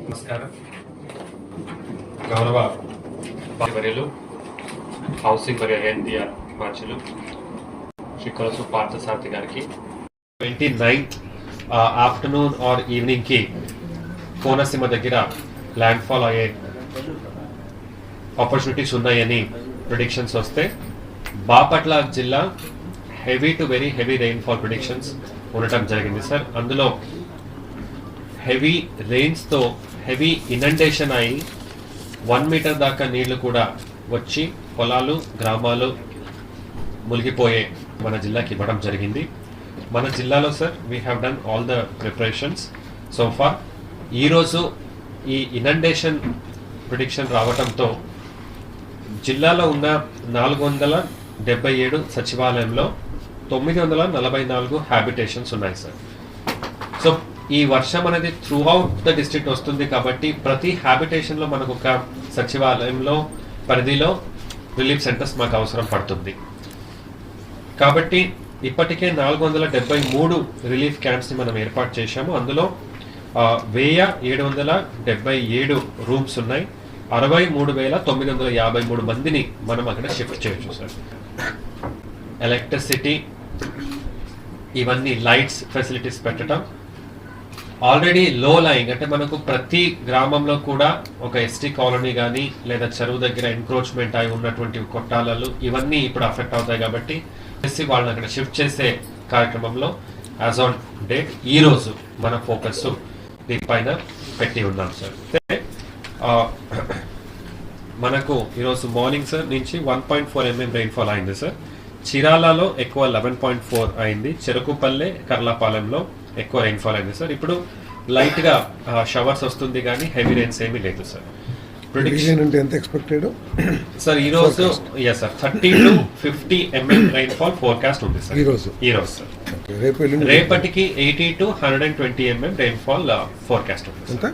నమస్కారం. గౌరవ వర్యులు హౌసింగ్ మరియు ఎన్టీఆర్ మార్చులు శ్రీ పార్థసారథి గారికి ట్వంటీ నైన్త్ ఆఫ్టర్నూన్ ఆర్ ఈవినింగ్కి కోనసీమ దగ్గర ల్యాండ్ఫాల్ అయ్యే ఆపర్చునిటీస్ ఉన్నాయని ప్రొడిక్షన్స్ వస్తే బాపట్ల జిల్లా heavy to very heavy rainfall predictions ఉండటం జరిగింది సార్ అందులో హెవీ రెయిన్స్తో హెవీ ఇనండేషన్ అయి వన్ మీటర్ దాకా నీళ్ళు కూడా వచ్చి పొలాలు గ్రామాలు మునిగిపోయే మన జిల్లాకి ఇవ్వడం జరిగింది. మన జిల్లాలో sir we have done all the preparations so far ఈరోజు ఈ ఇనండేషన్ ప్రిడిక్షన్ రావడంతో జిల్లాలో ఉన్న నాలుగు వందల డెబ్బై ఏడు సచివాలయంలో తొమ్మిది వందల నలభై నాలుగు హ్యాబిటేషన్స్ ఉన్నాయి సార్ సో ఈ వర్షం అనేది త్రూ అవుట్ ద డిస్ట్రిక్ట్ వస్తుంది కాబట్టి ప్రతి హ్యాబిటేషన్లో మనకు ఒక సచివాలయంలో పరిధిలో రిలీఫ్ సెంటర్స్ మాకు అవసరం పడుతుంది. కాబట్టి ఇప్పటికే నాలుగు వందల డెబ్బై మూడు రిలీఫ్ క్యాంప్స్ని మనం ఏర్పాటు చేశాము. అందులో వెయ్య ఏడు వందల డెబ్బై ఏడు రూమ్స్ ఉన్నాయి. అరవై మూడు వేల తొమ్మిది వందల యాభై మూడు మందిని మనం అక్కడ షిఫ్ట్ చేయొచ్చు సార్ ఎలక్ట్రిసిటీ ఇవన్నీ లైట్స్ ఫెసిలిటీస్ పెట్టడం. ఆల్రెడీ లో లైంగ్ అంటే మనకు ప్రతి గ్రామంలో కూడా ఒక ఎస్టీ కాలనీ కానీ లేదా చెరువు దగ్గర ఎంక్రోచ్మెంట్ అయి ఉన్నటువంటి కొట్టాలలు ఇవన్నీ ఇప్పుడు అఫెక్ట్ అవుతాయి కాబట్టి ఎస్సీ వాళ్ళని అక్కడ షిఫ్ట్ చేసే కార్యక్రమంలో యాజ్ ఆన్ డేట్ ఈ రోజు మన ఫోకస్ దీనిపైన పెట్టి ఉన్నాం సార్ అయితే, మనకు ఈరోజు మార్నింగ్ సార్ నుంచి one point four MM rainfall అయింది సార్ చిరాలలో ఎక్కువ లెవెన్ పాయింట్ ఫోర్ అయింది. చెరుకుపల్లె కర్లాపాలెంలో ఎక్కువ రెయిన్ఫాల్ అయింది సార్ ఇప్పుడు లైట్గా షవర్స్ వస్తుంది కానీ హెవీ రెయిన్స్ ఏమీ లేదు సార్ ప్రిడిక్షన్ అంటే ఎంత ఎక్స్పెక్టెడ్ సార్ ఈ రోజు yes sir thirty to fifty MM rainfall forecast ఉంది సార్ ఈ రోజు. ఈ రోజు సార్ రేపటికి eighty to hundred and twenty MM rainfall forecast ఉంది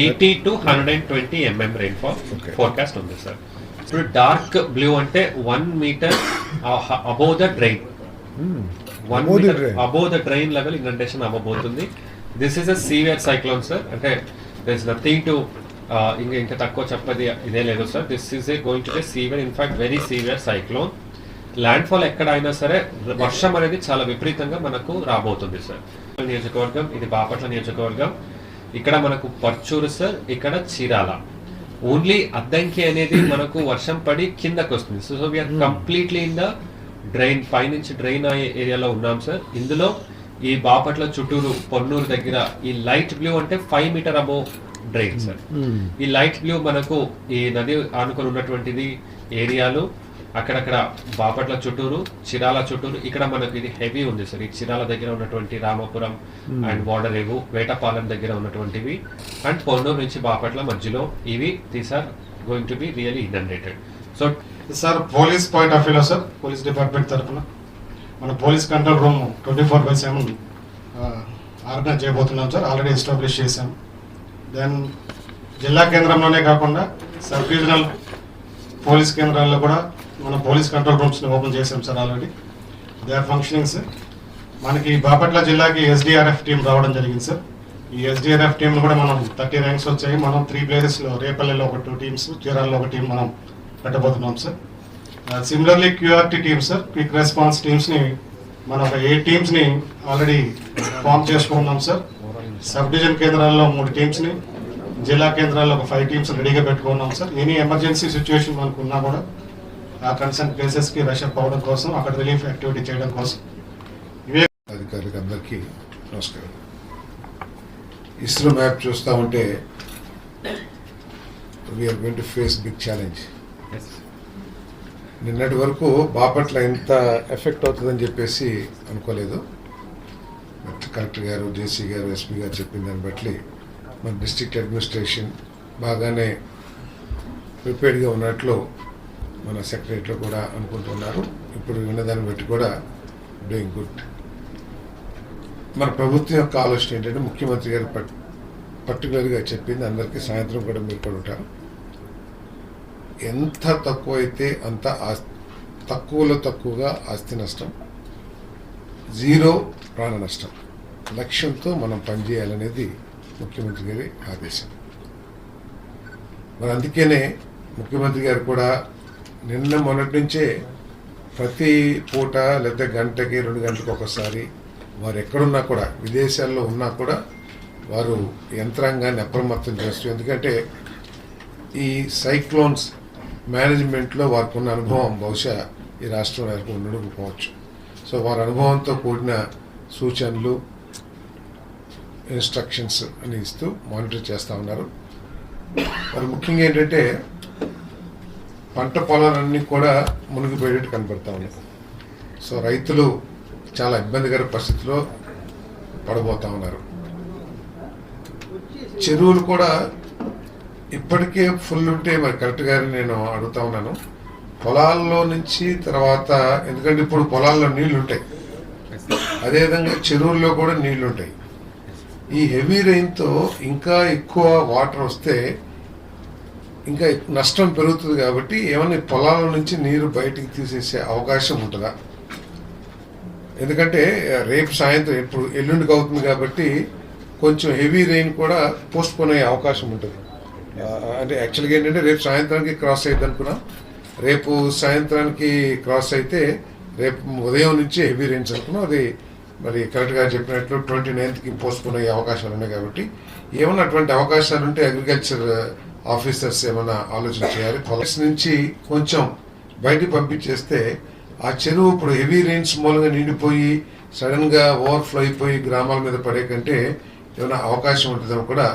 eighty to hundred and twenty MM rainfall. Forecast ఉంది సార్ ఇప్పుడు డార్క్ బ్లూ అంటే one metre above the drain one Above the metre. Above the drain level inundation అవ్వబోతుంది. This is a severe cyclone sir అంటే this nothing to ఇంకా ఇంకా తక్కువ చెప్పది ఇదే లేదు sir this is a going to be severe in fact very severe cyclone landfall ఎక్కడ అయినా సరే వర్షం అనేది చాలా విపరీతంగా మనకు రాబోతుంది సార్ నియోజకవర్గం ఇది బాపట్ల నియోజకవర్గం. ఇక్కడ మనకు పర్చూరు సార్ ఇక్కడ చీరాల. ఓన్లీ అద్దంకి అనేది మనకు వర్షం పడి కిందకు వస్తుంది so we are completely in the drain పైనుంచి డ్రైన్ అయ్యే ఏరియాలో ఉన్నాం సార్. ఇందులో ఈ బాపట్ల చుట్టూరు పొన్నూరు దగ్గర ఈ లైట్ బ్లూ అంటే five metre above drain sir ఈ లైట్ బ్లూ మనకు ఈ నది ఆనుకొని ఉన్నటువంటిది ఏరియాలు అక్కడక్కడ బాపట్ల చుట్టూరు చిరాల చుట్టూరు ఇక్కడ మనకు ఇది హెవీ ఉంది సార్. ఈ చిరాల దగ్గర ఉన్నటువంటి రామపురం అండ్ వాడరేవు వేటపాలెం దగ్గర ఉన్నటువంటివి. అండ్ పొన్నూరు నుంచి బాపట్ల మధ్యలో ఇవి these are going to be really inundated so sir police point of వ్యూలో సార్ పోలీస్ డిపార్ట్మెంట్ తరఫున మన police control room twenty four by seven organize చేయబోతున్నాం సార్ ఆల్రెడీ ఎస్టాబ్లిష్ చేశాం. దెన్ జిల్లా కేంద్రంలోనే కాకుండా సబ్ రీజనల్ పోలీస్ కేంద్రాల్లో కూడా మన పోలీస్ కంట్రోల్ రూమ్స్ని ఓపెన్ చేశాం sir already. They are functioning sir మనకి బాపట్ల జిల్లాకి ఎస్డిఆర్ఎఫ్ టీం రావడం జరిగింది సార్ ఈ ఎస్డిఆర్ఎఫ్ టీంలో కూడా మనం థర్టీ ర్యాంక్స్ వచ్చాయి. మనం త్రీ ప్లేసెస్లో రేపల్లెలో ఒక టూ టీమ్స్ చీరాల్లో ఒక టీం మనం పెట్టబోతున్నాం sir similarly QRT team sir quick response టీమ్స్ని మన ఒక ఎయిట్ టీమ్స్ని ఆల్రెడీ ఫామ్ చేసుకున్నాం సార్ సబ్ డివిజన్ కేంద్రాల్లో మూడు టీమ్స్ని జిల్లా కేంద్రాల్లో ఒక ఫైవ్ టీమ్స్ రెడీగా పెట్టుకున్నాం సార్ ఎనీ ఎమర్జెన్సీ సిచ్యువేషన్ మనకు ఉన్నా కూడా ఆ కన్సర్న్ ప్లేసెస్కి రష్ అప్ అవ్వడం కోసం అక్కడ రిలీఫ్ యాక్టివిటీ చేయడం కోసం. ఇవే అధికారులకు అందరికీ నమస్కారం. ఇస్రో మ్యాప్ చూస్తా ఉంటే we are going to face big challenge నిన్నటి వరకు బాపట్ల ఎంత ఎఫెక్ట్ అవుతుందని చెప్పేసి అనుకోలేదు. కలెక్టర్ గారు జేసీ గారు ఎస్పీ గారు చెప్పిన దాన్ని బట్టి మన డిస్ట్రిక్ట్ అడ్మినిస్ట్రేషన్ బాగానే ప్రిపేర్డ్గా ఉన్నట్లు మన సెక్రటరీలో కూడా అనుకుంటున్నారు. ఇప్పుడు ఉన్నదాన్ని బట్టి కూడా డూయింగ్ గుడ్ మన ప్రభుత్వం యొక్క ఆలోచన ఏంటంటే ముఖ్యమంత్రి గారు పట్ పర్టికులర్గా చెప్పింది అందరికీ సాయంత్రం కూడా మీరు కూడా ఉంటారు. ఎంత తక్కువ అయితే అంత ఆస్- తక్కువలో తక్కువగా ఆస్తి నష్టం జీరో ప్రాణ నష్టం లక్ష్యంతో మనం పనిచేయాలనేది ముఖ్యమంత్రి గారి ఆదేశం. మరి అందుకనే ముఖ్యమంత్రి గారు కూడా నిన్న మొన్నటి నుంచే ప్రతి పూట లేదా గంటకి రెండు గంటలకు ఒకసారి వారు ఎక్కడున్నా కూడా విదేశాల్లో ఉన్నా కూడా వారు యంత్రాంగాన్ని అప్రమత్తం చేస్తూ ఎందుకంటే ఈ సైక్లోన్స్ మేనేజ్మెంట్లో వారికి ఉన్న అనుభవం బహుశా ఈ రాష్ట్రం వారికి ఉండకపోవచ్చు సో వారి అనుభవంతో కూడిన సూచనలు ఇన్స్ట్రక్షన్స్ అని ఇస్తూ మానిటర్ చేస్తూ ఉన్నారు. మరి ముఖ్యంగా ఏంటంటే పంట పొలాలన్నీ కూడా మునిగిపోయేటట్టు కనబడతా ఉన్నాయి. సో రైతులు చాలా ఇబ్బందికర పరిస్థితిలో పడబోతా ఉన్నారు. చెరువులు కూడా ఇప్పటికే ఫుల్ ఉంటే మరి కరెక్ట్ నేను అడుగుతా ఉన్నాను. పొలాల్లో నుంచి తర్వాత ఎందుకంటే ఇప్పుడు పొలాల్లో నీళ్ళు ఉంటాయి అదేవిధంగా చెరువుల్లో కూడా నీళ్ళు ఉంటాయి ఈ హెవీ రెయిన్తో ఇంకా ఎక్కువ వాటర్ వస్తే ఇంకా నష్టం పెరుగుతుంది కాబట్టి ఏమన్నా పొలాల నుంచి నీరు బయటికి తీసేసే అవకాశం ఉంటుందా? ఎందుకంటే రేపు సాయంత్రం ఇప్పుడు ఎల్లుండికి అవుతుంది కాబట్టి కొంచెం హెవీ రెయిన్ కూడా పోస్ట్పోన్ అయ్యే అవకాశం ఉంటుంది. అంటే యాక్చువల్గా ఏంటంటే రేపు సాయంత్రానికి క్రాస్ అయ్యింది అనుకున్నాం. రేపు సాయంత్రానికి క్రాస్ అయితే రేపు ఉదయం నుంచి హెవీ రెయిన్స్ అనుకున్నాం. అది మరి కరెక్ట్గా చెప్పినట్లు ట్వంటీ నైన్త్కి పోస్ట్పోన్ అయ్యే అవకాశాలు ఉన్నాయి కాబట్టి ఏమన్నా అటువంటి అవకాశాలు ఉంటే అగ్రికల్చర్ ఆఫీసర్స్ ఏమైనా ఆలోచన చేయాలి పొలస్ నుంచి కొంచెం బయటికి పంపించేస్తే ఆ చెరువు ఇప్పుడు హెవీ రెయిన్స్ మూలంగా నిండిపోయి సడన్గా ఓవర్ఫ్లో అయిపోయి గ్రామాల మీద పడే కంటే ఏమైనా అవకాశం ఉంటుందని కూడా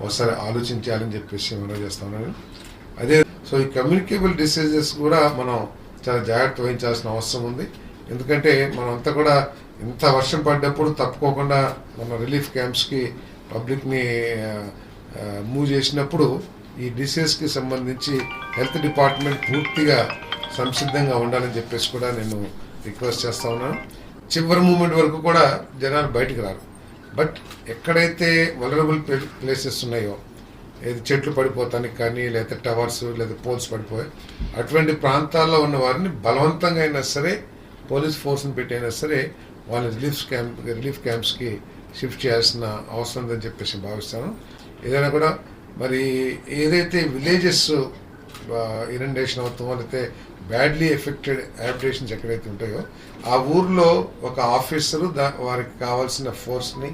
ఒకసారి ఆలోచించాలని చెప్పేసి మనం చేస్తున్నాను అదే సో ఈ కమ్యూనికేబుల్ డిసీజెస్ కూడా మనం చాలా జాగ్రత్త వహించాల్సిన అవసరం ఉంది. ఎందుకంటే మనమంతా కూడా ఇంత వర్షం పడ్డప్పుడు తప్పుకోకుండా మన రిలీఫ్ క్యాంప్స్కి పబ్లిక్ని మూవ్ చేసినప్పుడు ఈ డిసీజ్కి సంబంధించి హెల్త్ డిపార్ట్మెంట్ పూర్తిగా సంసిద్ధంగా ఉండాలని చెప్పేసి కూడా నేను రిక్వెస్ట్ చేస్తా ఉన్నాను. చివరి మూమెంట్ వరకు కూడా జనాలు బయటకు రారు. బట్ ఎక్కడైతే వలరబుల్ ప్లేసెస్ ఉన్నాయో ఏది చెట్లు పడిపోతానికి కానీ లేదా టవర్స్ లేదా పోల్స్ పడిపోయి అటువంటి ప్రాంతాల్లో ఉన్న వారిని బలవంతంగా అయినా సరే పోలీస్ ఫోర్స్ని పెట్టి అయినా సరే వాళ్ళ రిలీఫ్ క్యాంప్ రిలీఫ్ క్యాంప్స్కి షిఫ్ట్ చేయాల్సిన అవసరం ఉందని చెప్పేసి భావిస్తాను. ఏదైనా కూడా మరి ఏదైతే విలేజెస్ ఇనండేషన్ అవుతామో లేకపోతే బ్యాడ్లీ ఎఫెక్టెడ్ హ్యాబిటేషన్స్ ఎక్కడైతే ఉంటాయో ఆ ఊర్లో ఒక ఆఫీసరు దా వారికి కావాల్సిన ఫోర్స్ని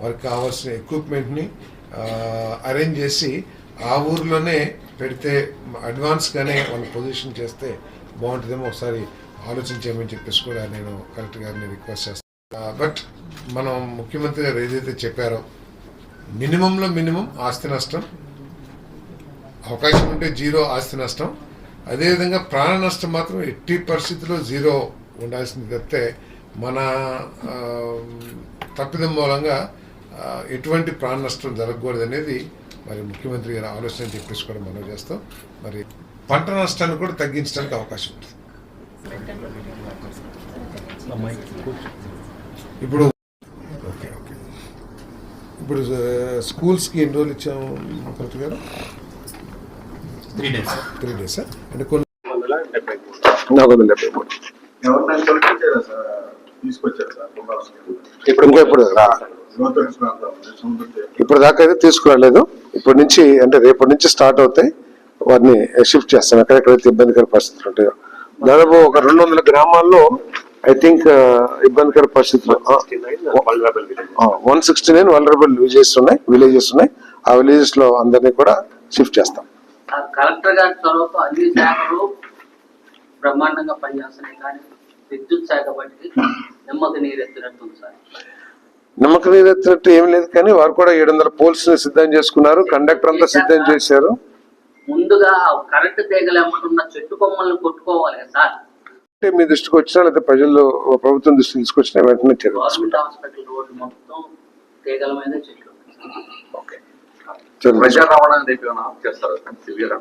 వారికి కావాల్సిన ఎక్విప్మెంట్ని అరేంజ్ చేసి ఆ ఊర్లోనే పెడితే అడ్వాన్స్గానే వాళ్ళ పొజిషన్ చేస్తే బాగుంటుందేమో ఒకసారి ఆలోచించామని చెప్పేసి కూడా నేను కలెక్టర్ గారిని రిక్వెస్ట్ చేస్తాను. బట్ మనం ముఖ్యమంత్రి గారు ఏదైతే చెప్పారో మినిమంలో మినిమం ఆస్తి నష్టం అవకాశం ఉంటే జీరో ఆస్తి నష్టం. అదేవిధంగా ప్రాణ నష్టం మాత్రం ఎట్టి పరిస్థితుల్లో జీరో ఉండాల్సింది తప్పితే మన తప్పిదం మూలంగా ఎటువంటి ప్రాణ నష్టం జరగకూడదు అనేది మరి ముఖ్యమంత్రి గారి ఆలోచన చెప్పేసి కూడా మనం చేస్తాం. మరి పంట నష్టాన్ని కూడా తగ్గించడానికి అవకాశం ఉంటుంది ఇప్పుడు ఓకే ఓకే. ఇప్పుడు స్కూల్స్కి ఎన్ని రోజులు ఇచ్చాము కలెక్టర్ గారు? త్రీ డేస్ త్రీ డేస్ అంటే కొన్ని వందల డెబ్బై మూడు ఇప్పుడు ఇంకా ఇప్పుడు రా-. ఇప్పుడు దాకా అయితే తీసుకురాలేదు. ఇప్పటి నుంచి అంటే రేపటి నుంచి స్టార్ట్ అవుతాయి. వారిని షిఫ్ట్ చేస్తాం. ఎక్కడెక్కడైతే ఇబ్బందికర పరిస్థితులు ఉంటాయో. దాదాపు ఒక రెండు వందల గ్రామాల్లో ఐ థింక్ ఇబ్బందికర పరిస్థితులు. One sixty nine vulnerable villages ఉన్నాయి విలేజెస్ ఉన్నాయి. ఆ విలేజెస్లో అందరినీ కూడా షిఫ్ట్ చేస్తాం. కలెక్టర్ గారి చొరవతో అన్ని శాఖలు బ్రహ్మాండంగా పనిచేస్తున్నాయి కానీ విద్యుత్ శాఖ బట్టి నెమ్మది నీరెత్తినట్టుంది సార్. నమ్మకం నీరెత్తినట్టు ఏం లేదు కానీ వారు కూడా ఏడు వందల పోల్స్ని సిద్ధం చేసుకున్నారు. కండక్టర్ అంతా సిద్ధం చేశారు. ముందుగా కరెంటు తీగలు ఎమ్మటున్న చెట్టు కొమ్మల్ని కొట్టుకోవాలి సార్. అంటే మీ దృష్టికి వచ్చినా లేదా ప్రజలు ప్రభుత్వం దృష్టికి తీసుకొచ్చినా వెంటనే తీసుకుంటాం హాస్పిటల్ రోడ్డు మొత్తం తీగల మీద చెట్లు. ఉన్నాయి. ప్రజా రవాణా చేస్తారా? సివియర్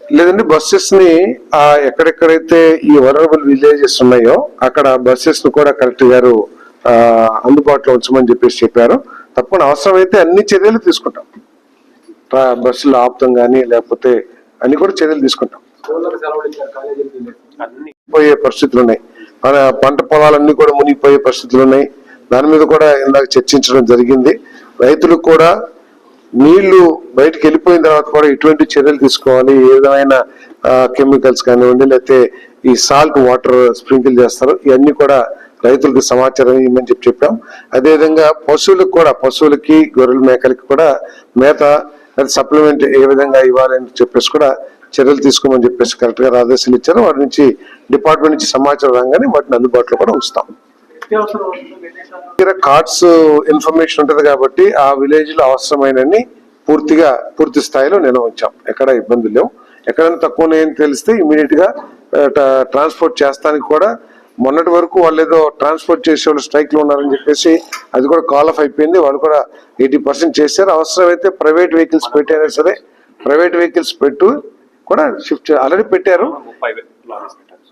లేదండి బస్సెస్ని ఆ ఎక్కడెక్కడైతే ఈ వరబుల్ విలేజెస్ ఉన్నాయో అక్కడ బస్సెస్ను కూడా కలెక్టర్ గారు అందుబాటులో ఉంచమని చెప్పేసి చెప్పారు. తప్పకుండా అవసరమైతే అన్ని చర్యలు తీసుకుంటాం. బస్సులు ఆపుతాం కానీ లేకపోతే అన్ని కూడా చర్యలు తీసుకుంటాం. పోయే పరిస్థితులు ఉన్నాయి. మన పంట పొలాలన్నీ కూడా మునిగిపోయే పరిస్థితులు ఉన్నాయి. దాని మీద కూడా ఇందాక చర్చించడం జరిగింది. రైతులకు కూడా నీళ్ళు బయటకు వెళ్ళిపోయిన తర్వాత కూడా ఎటువంటి చర్యలు తీసుకోవాలి. ఏ విధమైన కెమికల్స్ కానివ్వండి లేకపోతే ఈ సాల్ట్ వాటర్ స్ప్రింకిల్ చేస్తారు. ఇవన్నీ కూడా రైతులకు సమాచారం ఇవ్వమని చెప్పి చెప్పాం. అదేవిధంగా పశువులకు కూడా పశువులకి గొర్రెల మేకలకి కూడా మేత సప్లిమెంట్ ఏ విధంగా ఇవ్వాలని చెప్పేసి కూడా చర్యలు తీసుకోమని చెప్పేసి కరెక్ట్గా ఆదేశాలు ఇచ్చారు. వాటి నుంచి డిపార్ట్మెంట్ నుంచి సమాచారం రాగానే వాటిని అందుబాటులో కూడా ఉంచుతాం. దగ్గర కార్డ్స్ ఇన్ఫర్మేషన్ ఉంటది కాబట్టి ఆ విలేజ్లో అవసరమైనన్ని పూర్తిగా పూర్తి స్థాయిలో నిల్వ ఉంచాం ఎక్కడ ఇబ్బందులు లేవు. ఎక్కడైనా తక్కువ ఉన్నాయని తెలిస్తే ఇమీడియట్గా ట్రాన్స్పోర్ట్ చేస్తానికి కూడా మొన్నటి వరకు వాళ్ళు ఏదో ట్రాన్స్పోర్ట్ చేసే వాళ్ళు స్ట్రైక్లో ఉన్నారని చెప్పేసి అది కూడా కాల్ ఆఫ్ అయిపోయింది. వాళ్ళు కూడా ఎయిటీ పర్సెంట్ చేశారు. అవసరమైతే ప్రైవేట్ వెహికల్స్ పెట్టైనా సరే ప్రైవేట్ వెహికల్స్ పెట్టు కూడా షిఫ్ట్ ఆల్రెడీ పెట్టారు.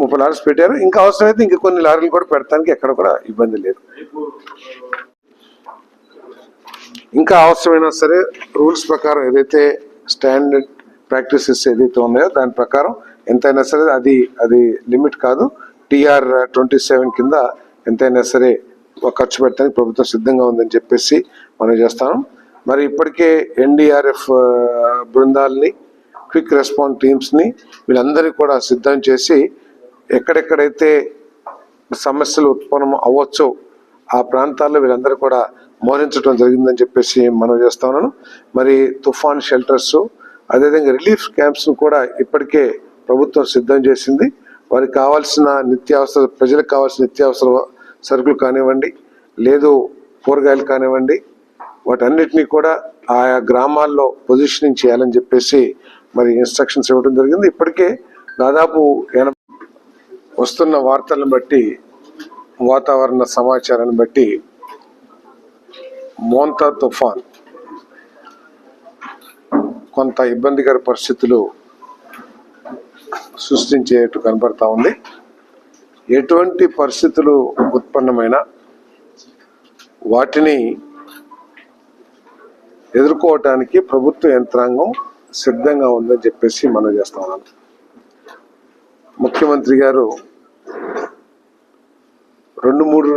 ముప్పై లారీస్ పెట్టారు. ఇంకా అవసరమైతే ఇంకా కొన్ని లారీలు కూడా పెడతానికి ఎక్కడ కూడా ఇబ్బంది లేదు. ఇంకా అవసరమైనా సరే రూల్స్ ప్రకారం ఏదైతే స్టాండర్డ్ ప్రాక్టీసెస్ ఏదైతే ఉన్నాయో దాని ప్రకారం ఎంతైనా సరే అది అది లిమిట్ కాదు. టిఆర్ ట్వంటీ సెవెన్ కింద ఎంతైనా సరే ఖర్చు పెట్టడానికి ప్రభుత్వం సిద్ధంగా ఉందని చెప్పేసి మనం చేస్తాం మరి ఇప్పటికే ఎన్డీఆర్ఎఫ్ బృందాలని క్విక్ రెస్పాన్స్ టీమ్స్ని వీళ్ళందరికీ వీళ్ళందరినీ కూడా సిద్ధం చేసి ఎక్కడెక్కడైతే సమస్యలు ఉత్పన్నం అవ్వచ్చో ఆ ప్రాంతాల్లో వీళ్ళందరూ కూడా మోహరించడం జరిగిందని చెప్పేసి మనం చేస్తా ఉన్నాను. మరి తుఫాన్ షెల్టర్స్ అదేవిధంగా రిలీఫ్ క్యాంప్స్ను కూడా ఇప్పటికే ప్రభుత్వం సిద్ధం చేసింది. వారికి కావాల్సిన నిత్యావసర ప్రజలకు కావాల్సిన నిత్యావసర సరుకులు కానివ్వండి లేదు కూరగాయలు కానివ్వండి వాటన్నిటినీ కూడా ఆయా గ్రామాల్లో పొజిషనింగ్ చేయాలని చెప్పేసి మరి ఇన్స్ట్రక్షన్స్ ఇవ్వడం జరిగింది. ఇప్పటికే దాదాపు ఎనభై వస్తున్న వార్తలను బట్టి వాతావరణ సమాచారాన్ని బట్టి మోంతా తుఫాన్. కొంత ఇబ్బందికర పరిస్థితులు సృష్టించేట్టు కనబడతా ఉంది. ఎటువంటి పరిస్థితులు ఉత్పన్నమైన వాటిని ఎదుర్కోవటానికి ప్రభుత్వ యంత్రాంగం సిద్ధంగా ఉందని చెప్పేసి మనం చేస్తా ఉన్నాం. ముఖ్యమంత్రి గారు రెండు మూడు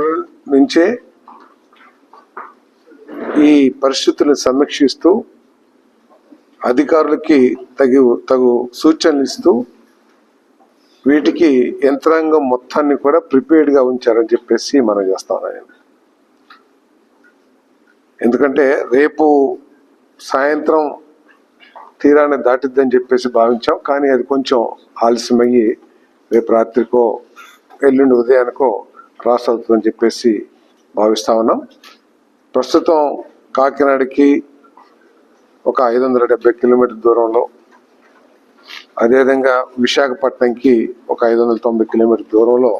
నుంచే ఈ పరిస్థితులను సమీక్షిస్తూ అధికారులకి తగు తగు సూచనలు ఇస్తూ వీటికి యంత్రాంగం మొత్తాన్ని కూడా ప్రిపేర్డ్గా ఉంచారని చెప్పేసి మనం చేస్తా ఎందుకంటే రేపు సాయంత్రం తీరాన్ని దాటిద్దని చెప్పేసి భావించాం. కానీ అది కొంచెం ఆలస్యమయ్యి రేపు రాత్రికో ఎల్లుండి ఉదయానికో క్రాస్ అవుతుందని చెప్పేసి భావిస్తా ఉన్నాం. ప్రస్తుతం కాకినాడకి ఒక ఐదు వందల డెబ్బై కిలోమీటర్ దూరంలో అదేవిధంగా విశాఖపట్నంకి ఒక ఐదు వందల తొంభై కిలోమీటర్ దూరంలో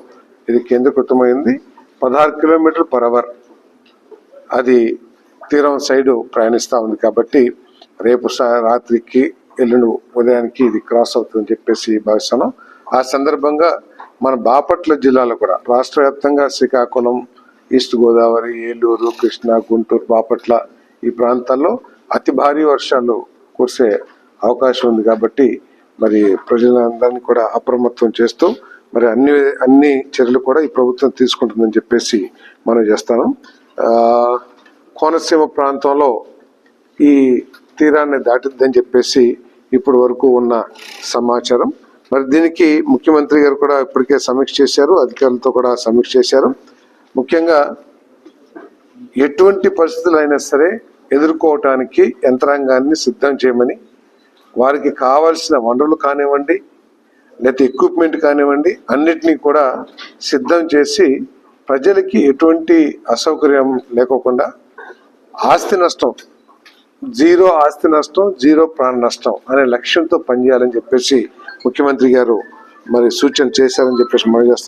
ఇది కేంద్రీకృతమైంది. పదహారు కిలోమీటర్లు పర్ అవర్. అది తీరం సైడు ప్రయాణిస్తూ ఉంది కాబట్టి రేపు రాత్రికి ఎల్లుండి ఉదయానికి ఇది క్రాస్ అవుతుందని చెప్పేసి భావిస్తున్నాం. ఆ సందర్భంగా మన బాపట్ల జిల్లాలో కూడా రాష్ట్ర వ్యాప్తంగా శ్రీకాకుళం ఈస్ట్ గోదావరి ఏలూరు కృష్ణా గుంటూరు బాపట్ల ఈ ప్రాంతాల్లో అతి భారీ వర్షాలు కురిసే అవకాశం ఉంది కాబట్టి మరి ప్రజలందరినీ కూడా అప్రమత్తం చేస్తూ మరి అన్ని అన్ని చర్యలు కూడా ఈ ప్రభుత్వం తీసుకుంటుందని చెప్పేసి మనం చేస్తాను కోనసీమ ప్రాంతంలో ఈ తీరాన్ని దాటిద్దని చెప్పేసి ఇప్పటి వరకు ఉన్న సమాచారం. మరి దీనికి ముఖ్యమంత్రి గారు కూడా ఇప్పటికే సమీక్ష చేశారు అధికారులతో కూడా సమీక్ష చేశారు. ముఖ్యంగా ఎటువంటి పరిస్థితులు అయినా సరే ఎదుర్కోవటానికి యంత్రాంగాన్ని సిద్ధం చేయమని వారికి కావాల్సిన వనరులు కానివ్వండి లేకపోతే ఎక్విప్మెంట్ కానివ్వండి అన్నిటినీ కూడా సిద్ధం చేసి ప్రజలకి ఎటువంటి అసౌకర్యం లేకోకుండా ఆస్తి నష్టం జీరో ఆస్తి నష్టం జీరో ప్రాణ నష్టం అనే లక్ష్యంతో పనిచేయాలని చెప్పేసి ముఖ్యమంత్రి గారు మరి సూచన చేశారని చెప్పేసి మనం చేస్తాం.